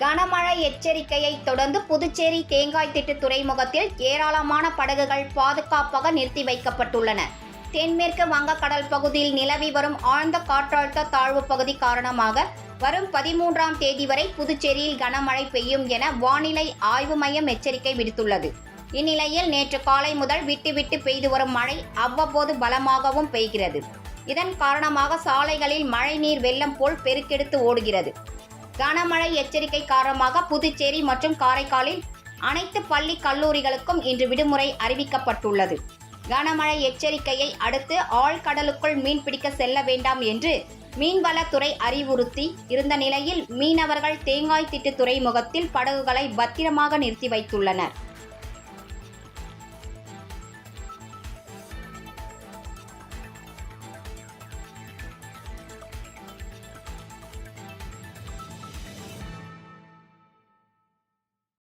கனமழை எச்சரிக்கையை தொடர்ந்து புதுச்சேரி தேங்காய் திட்டு துறைமுகத்தில் ஏராளமான படகுகள் பாதுகாப்பாக நிறுத்தி வைக்கப்பட்டுள்ளன. தென்மேற்கு வங்கக்கடல் பகுதியில் நிலவி வரும் ஆழ்ந்த காற்றழுத்த தாழ்வு பகுதி காரணமாக வரும் பதிமூன்றாம் தேதி வரை புதுச்சேரியில் கனமழை பெய்யும் என வானிலை ஆய்வு மையம் எச்சரிக்கை விடுத்துள்ளது. இந்நிலையில் நேற்று காலை முதல் விட்டு விட்டு பெய்து வரும் மழை அவ்வப்போது பலமாகவும் பெய்கிறது. இதன் காரணமாக சாலைகளில் மழைநீர் வெள்ளம் போல் பெருக்கெடுத்து ஓடுகிறது. கனமழை எச்சரிக்கை காரணமாக புதுச்சேரி மற்றும் காரைக்காலில் அனைத்து பள்ளி கல்லூரிகளுக்கும் இன்று விடுமுறை அறிவிக்கப்பட்டுள்ளது. கனமழை எச்சரிக்கையை அடுத்து ஆழ்கடலுக்குள் மீன் பிடிக்க செல்ல வேண்டாம் என்று மீன்வளத்துறை அறிவுறுத்தி இருந்த நிலையில் மீனவர்கள் தேங்காய் திட்டு துறைமுகத்தில் படகுகளை பத்திரமாக நிறுத்தி வைத்துள்ளனர்.